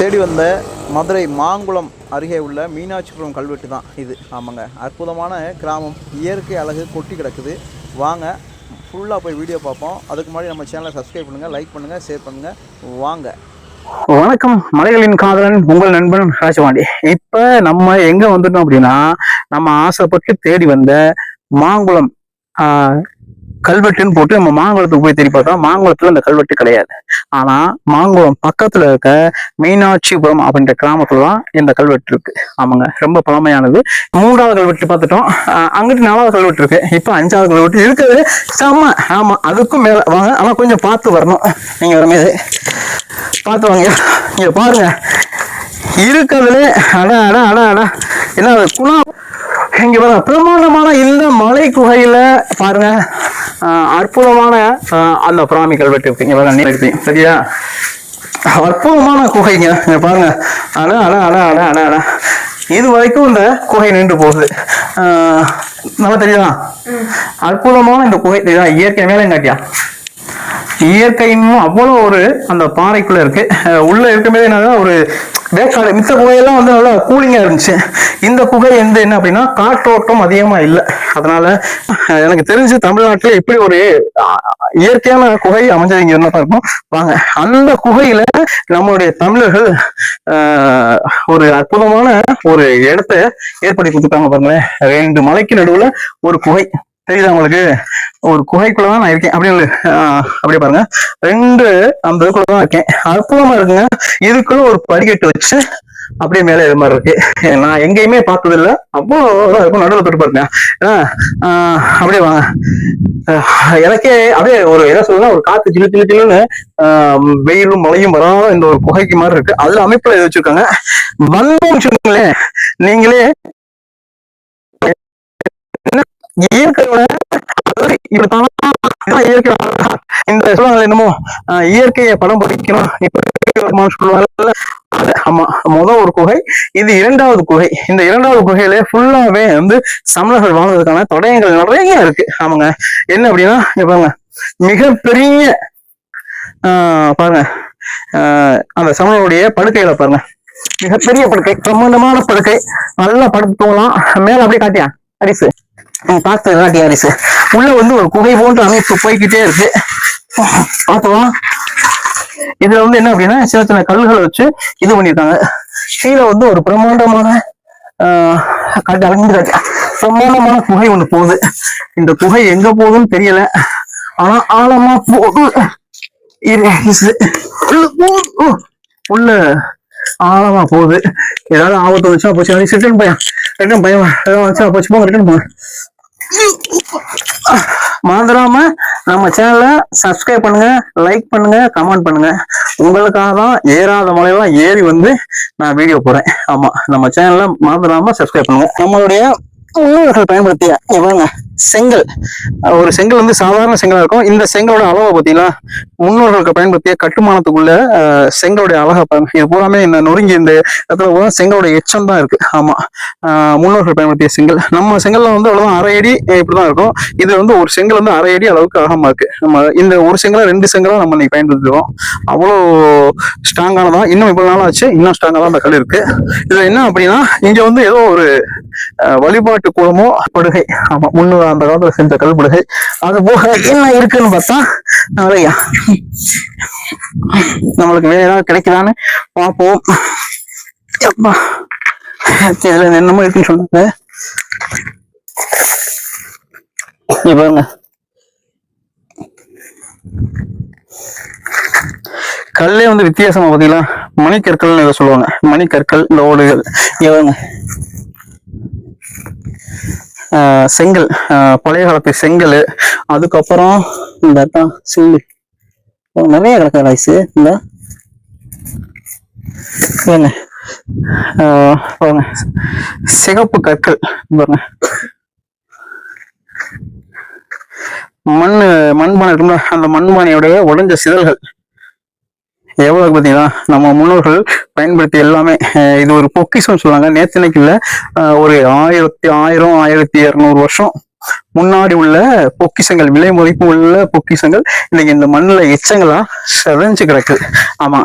தேடி வந்த மதுரை மாங்குளம் அருகே உள்ள மீனாட்சிபுரம் கல்வெட்டு தான் இது. ஆமாங்க. அற்புதமான கிராமம். இயற்கை அழகு கொட்டி கிடக்குது. வாங்க ஃபுல்லாக போய் வீடியோ பார்ப்போம். அதுக்கு முன்னாடி நம்ம சேனலை சப்ஸ்கிரைப் பண்ணுங்கள் லைக் பண்ணுங்கள் ஷேர் பண்ணுங்கள் வாங்க. வணக்கம். மலைகளின் காதலன் உங்கள் நண்பன் ராஜவாண்டி இப்போ நம்ம எங்கே வந்துட்டோம் அப்படின்னா நம்ம ஆசைப்பட்டு தேடி வந்த மாங்குளம் கல்வெட்டுன்னு போட்டு நம்ம மாங்குளத்துக்கு போய் தேடி பார்த்தோம் மாங்குளத்துல அந்த கல்வெட்டு கிடையாது. ஆனா மாங்குளம் பக்கத்துல இருக்க மீனாட்சிபுரம் அப்படின்ற கிராமத்துல தான் இந்த கல்வெட்டு இருக்கு. ஆமாங்க ரொம்ப பழமையானது. மூன்றாவது கல்வெட்டு பார்த்துட்டோம். ஆஹ், அங்கிட்டு நாலாவது கல்வெட்டு இருக்கு. இப்ப அஞ்சாவது கல்வெட்டு இருக்குது செம்ம. ஆமா அதுக்கும் மேல. வாங்க ஆனா கொஞ்சம் பார்த்து வரணும். நீங்க வரமே பார்த்து வாங்க. இங்க பாருங்க. இருக்கிறதுல அடா அட அட அட. என்ன குணா குணம் இங்க பாருங்க பிரமாண்டமான இந்த மலை குகையில பாருங்க. அற்புதமான அந்த பிராமி கல்வெட்டு இருக்கு இங்க பாருங்க இருக்கு சரியா? அற்புதமான குகைங்க இங்க பாருங்க. அட அட அட அட அட அட. இது வரைக்கும் இந்த குகை நின்று போகுது. நல்லா தெரியுதா? அற்புதமான இந்த குகை தெரியுதா? இயற்கை மேலே காட்டியா? இயற்கையும் அவ்வளோ ஒரு அந்த பாறைக்குள்ளே இருக்குது உள்ளே இருக்கும்போது என்னன்னா ஒரு வேக்காடு மித்த குகையெல்லாம் வந்து நல்லா கூலிங்காக இருந்துச்சு. இந்த குகை வந்து என்ன அப்படின்னா காற்றோட்டம் அதிகமா இல்லை. அதனால எனக்கு தெரிஞ்சு தமிழ்நாட்டில் இப்படி ஒரு இயற்கையான குகை அமைஞ்சது இங்க என்ன இருக்கும் வாங்க. அந்த குகையில நம்மளுடைய தமிழர்கள் ஒரு அற்புதமான ஒரு இடத்த ஏற்படுத்தி கொடுத்துட்டாங்க பாருங்களேன். ரெண்டு மலைக்கு நடுவுல ஒரு குகை. தெரியுதா உங்களுக்கு? ஒரு குகைக்குள்ள தான் நான் இருக்கேன். அப்படின்னு அப்படியே பாருங்க. ரெண்டு அந்த இதுக்குள்ள தான் இருக்கேன். அற்புதமா இருக்குங்க. இதுக்குள்ள ஒரு படிக்கட்டு வச்சு அப்படியே மேலே இது மாதிரி இருக்கு. நான் எங்கேயுமே பார்த்தது இல்லை அவ்வளோ இருக்கும். நடுவில் தொட்டு பாருங்க. ஏன்னா, ஆஹ் அப்படியே வாங்க. எனக்கே அப்படியே ஒரு என்ன சொல்லலாம் ஒரு காத்து ஜிலு ஜிலு ஜிலுன்னு ஆஹ் வெயிலும் மழையும் வராத இந்த ஒரு குகைக்கு மாதிரி இருக்கு. அதுல அமைப்புல இது வச்சிருக்காங்க. வந்தோம்னு சொல்லுங்களேன் நீங்களே இயற்கையோட இப்படித்தான் இயற்கை இந்த சொல்லுவாங்க என்னமோ ஆஹ் இயற்கையை படம் படிக்கணும். இப்ப சொல்லுவாங்கல்ல, ஆமா முதல் ஒரு குகை இது இரண்டாவது குகை. இந்த இரண்டாவது குகையில ஃபுல்லாவே வந்து சமணர்கள் வாழ்ந்ததுக்கான தடயங்கள் நிறைய இருக்கு. ஆமாங்க. என்ன அப்படின்னா பாருங்க. மிகப்பெரிய ஆஹ் பாருங்க. ஆஹ் அந்த சமணருடைய படுக்கையில பாருங்க. மிகப்பெரிய படுக்கை பிரம்மாண்டமான படுக்கை. நல்லா படுத்து தூங்கலாம். மேல அப்படியே காட்டியா? அரிசு. பார்த்து காட்டியா உள்ள வந்து ஒரு குகை போன்ற அமைப்பு போய்கிட்டே இருக்கு. பார்த்தோம். இதுல வந்து என்ன அப்படின்னா சின்ன சின்ன கல்லுகளை வச்சு இது பண்ணியிருக்காங்க. கீழே வந்து ஒரு பிரம்மாண்டமான காட்டு அலைஞ்சு பிரம்மாண்டமான குகை ஒண்ணு போகுது. இந்த குகை எங்க போகுதுன்னு தெரியல. ஆனா ஆழமா போகுது. உள்ள உள்ள ஆழமா போகுது. ஏதாவது ஆபத்து வச்சா போச்சு. ரிட்டர்ன் பையன். ரிட்டர்ன் பையன். ஏதாவது வச்சா போச்சு. போங்க ரிட்டர்ன் போங்க மறந்துடாம நம்ம சேனலை சப்ஸ்கிரைப் பண்ணுங்க லைக் பண்ணுங்க கமெண்ட் பண்ணுங்க. உங்களுக்காக தான் ஏறாத மலையெல்லாம் ஏறி வந்து நான் வீடியோ போறேன் ஆமா நம்ம சேனலை மறந்துடாம சப்ஸ்கிரைப் பண்ணுங்க. நம்மளுடைய பயன்படுத்திய எவ்வளோங்க செங்கல். ஒரு செங்கல் வந்து சாதாரண செங்கலா இருக்கும். இந்த செங்கலோட அளவை பாத்தீங்கன்னா முன்னோர்களுக்கு பயன்படுத்திய கட்டுமானத்துக்குள்ள செங்கலுடைய அழகை பாருங்க. இது பூராமே இந்த நொறுங்கி இந்த இடத்துல பூரா செங்கலோட எச்சம் தான் இருக்கு. ஆமா. ஆஹ் முன்னோர்கள் பயன்படுத்திய செங்கல். நம்ம செங்கல்ல வந்து அவ்வளவுதான் அரை அடி இப்படிதான் இருக்கும். இது வந்து ஒரு செங்கல் வந்து அரை அடி அளவுக்கு அழகமா இருக்கு நம்ம இந்த ஒரு செங்கலா ரெண்டு செங்கலா நம்ம இன்னைக்கு பயன்படுத்துவோம் அவ்வளோ ஸ்ட்ராங்கானதா இன்னும் இவ்வளவு நாள் ஆச்சு. இன்னும் ஸ்ட்ராங்கா தான் அந்த கல் இருக்கு. இதுல என்ன அப்படின்னா இங்கே வந்து ஏதோ ஒரு வழிபாட்டு கூடமோ படுகை ஆமா முன்னூறு அந்த காலத்துல செஞ்ச கல் படுகை. அது போக என்ன இருக்குன்னு பார்த்தா நிறையா. நம்மளுக்கு வேற ஏதாவது கிடைக்குதான்னு பார்ப்போம். என்னமோ இருக்குன்னு சொன்னாங்க. இங்க பாருங்க. கல்லே வந்து வித்தியாசமா பாத்தீங்களா மணிக்கற்கள்னு இதை சொல்லுவாங்க. மணிக்கற்கள் இந்த ஓடுகள். இங்க ஆஹ் செங்கல். பழைய காலத்து செங்கல். அதுக்கப்புறம் இந்த அதான் சில்லு. நிறைய கிடக்கு ரைஸு இந்த. பாருங்க. ஆஹ் பாருங்க. சிகப்பு கற்கள். பாருங்க. மண் மண்பானை இருக்கும்ல அந்த மண்பானையுடைய உடைஞ்ச சிதல்கள். எவ்வளவு பார்த்தீங்கன்னா நம்ம முன்னோர்கள் பயன்படுத்தி எல்லாமே இது ஒரு பொக்கிஷம் சொல்லுவாங்க. நேத்தனைக்கு இல்ல ஒரு ஆயிரத்தி ஆயிரம் ஆயிரத்தி இருநூறு வருஷம் முன்னாடி உள்ள பொக்கிஷங்கள் விலை மதிப்பு உள்ள பொக்கிஷங்கள் இன்னைக்கு இந்த மண்ணுல எச்சங்களா செதஞ்சு கிடக்கு. ஆமா.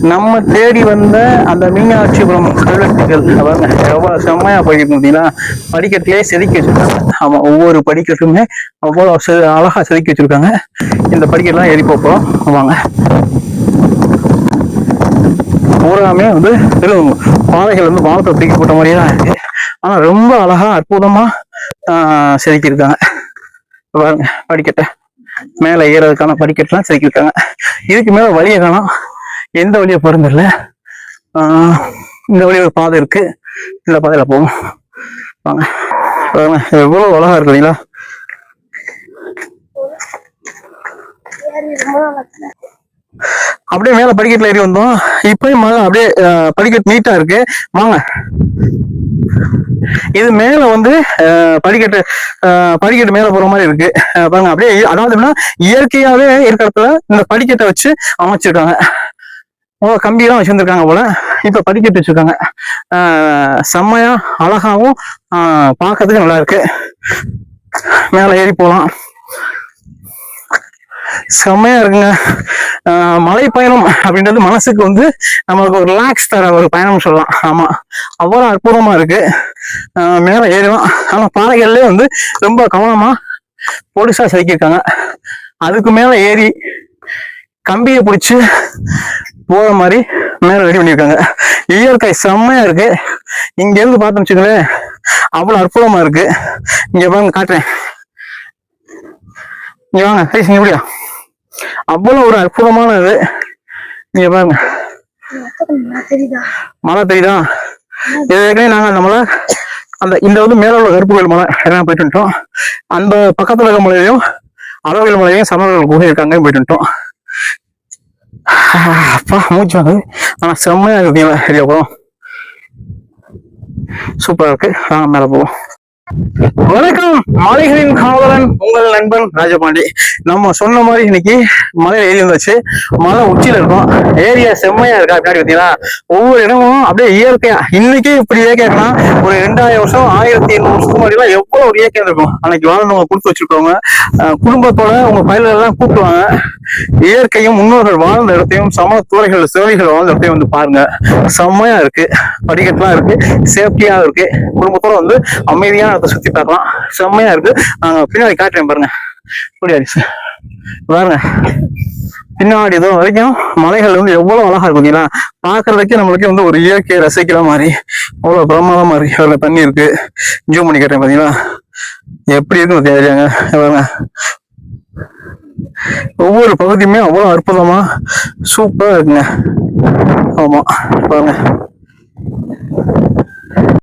நம்ம தேடி வந்த அந்த மீனாட்சிபுரம் கல்வெட்டுகள் பாருங்க எவ்வளவு செம்மையா போயிட்டு இருந்தீங்களா படிக்கட்டிலே செதுக்கி வச்சிருக்காங்க. ஆமா ஒவ்வொரு படிக்கட்டுமே அவ்வளவு செ- அழகா செதுக்கி வச்சிருக்காங்க. இந்த படிக்கட்டுலாம் ஏறி போறோம் வாங்க. பூராமே வந்து வெறும் பாறைகள் வந்து வானத்தை தூக்கி போட்ட மாதிரியே தான் இருக்கு. ஆனா ரொம்ப அழகா அற்புதமா ஆஹ் செதுக்கியிருக்காங்க. பாருங்க படிக்கட்டை. மேல ஏறதுக்கான படிக்கட்டுலாம் செதுக்கியிருக்காங்க. இதுக்கு மேல வழியை காணும். எந்த வழியை போறோம் ஆஹ் இந்த வழி ஒரு பாதை இருக்கு. இந்த பாதையில போவோம். வாங்க. பாருங்க எவ்வளவு அழகா இருக்கு இல்லைங்களா? அப்படியே மேல படிக்கட்டுல ஏறி வந்தோம். இப்பயும் அப்படியே படிக்கட்டு நீட்டா இருக்கு. வாங்க. இது மேல வந்து படிக்கட்டு படிக்கட்டு மேல போற மாதிரி இருக்கு. பாருங்க. அப்படியே அதாவது எப்படின்னா இயற்கையாவே இருக்கிற இடத்துல இந்த படிக்கட்டை வச்சு அமைச்சிருக்காங்க. கம்பியெல்லாம் வச்சுருந்துருக்காங்க போல. இப்ப படிக்கட்டு வச்சிருக்காங்க. செம்மையா அழகாவும் பார்க்கறதுக்கு நல்லா இருக்கு. மேல ஏறி போலாம். செம்மையா இருக்குங்க. மலை பயணம் அப்படின்றது மனசுக்கு வந்து நம்மளுக்கு ஒரு ரிலாக்ஸ் தர ஒரு பயணம் சொல்லலாம். ஆமா. அவ்வளவு அற்புதமா இருக்கு. ஆஹ் மேல ஏறலாம். ஆனா பாறைகள்லயே வந்து ரொம்ப கவனமா போலீஸா செதுக்கியிருக்காங்க. அதுக்கு மேல ஏறி கம்பியை பிடிச்சி போற மாதிரி மேல ரெடி பண்ணியிருக்காங்க இயற்கை செம்மையா இருக்கு. இங்க இருந்து பார்த்தோம்னு வச்சுக்கோங்களேன் அவ்வளவு அற்புதமா இருக்கு. இங்க பாருங்க காட்டுறேன். இங்க வாங்க ஐஸ் எப்படியா அவ்வளவு ஒரு அற்புதமான இது. நீங்க பாருங்க. மழை பெய்யுதா இது ஏற்கனவே நாங்க அந்த மலை அந்த இந்த வந்து மேல உள்ள கருப்பு கோயில் மலை எல்லாம் போயிட்டு வந்துட்டோம். அந்த பக்கத்துல இருக்க மலையிலையும் அளவில் மலையும் சமணர்கள் குகை இருக்காங்க போயிட்டு வந்துட்டோம். அப்பா மூச்சு வாங்குது ஆனா செம்மையா இருக்குங்களா சரியா போதும் சூப்பரா இருக்கு. வாங்க மேல போவோம். வணக்கம். மலைகளின் காவலன் உங்கள் நண்பன் ராஜபாண்டி. நம்ம சொன்ன மாதிரி இன்னைக்கு மலையில ஏறி வந்தாச்சு. மலை உச்சியில இருக்கும். ஏரியா செம்மையா இருக்கா பின்னாடி பார்த்தீங்களா? ஒவ்வொரு இடமும் அப்படியே இயற்கையா. இன்னைக்கே இப்படி இயற்கையாக்கனா ஒரு ரெண்டாயிரம் வருஷம் ஆயிரத்தி எண்ணூறு வருஷத்துக்கு முன்னாடி எல்லாம் எவ்வளவு ஒரு இயற்கை இருக்கும் அன்னைக்கு வாழ்ந்தவங்க கொடுத்து வச்சிருக்கவங்க குடும்பத்தோட உங்க பயில எல்லாம் கூப்பிடுவாங்க. இயற்கையும் முன்னோர்கள் வாழ்ந்த இடத்தையும் சம தூரைகள் சிவலிகள் வாழ்ந்த இடத்தையும் வந்து பாருங்க. செம்மையா இருக்கு. படிக்கட்டுலாம் இருக்கு. சேஃப்டியா இருக்கு. குடும்பத்தோட வந்து அமைதியான இடத்தை சுத்தி பார்க்கலாம். செம்மையா இருக்கு. நாங்க பின்னாடி காட்டுறேன் பாருங்க. புரியாது. பாருங்க. பின்னாடி இதோ வரைக்கும் மலைகள் வந்து எவ்வளவு அழகா இருக்கும் பார்த்தீங்களா பாக்குறதுக்கே நம்மளுக்கு வந்து ஒரு இயற்கையை ரசிக்கிற மாதிரி அவ்வளவு பிரமாதமா இருக்கு. அதுல தண்ணி இருக்கு. ஜூம் பண்ணி காட்டுறேன் பாத்தீங்களா? எப்படி இருக்குன்னு தெரியாங்க பாருங்க. ஒவ்வொரு பகுதியுமே அவ்வளவு அற்புதமா சூப்பரா இருக்குங்க. ஆமா பாருங்க.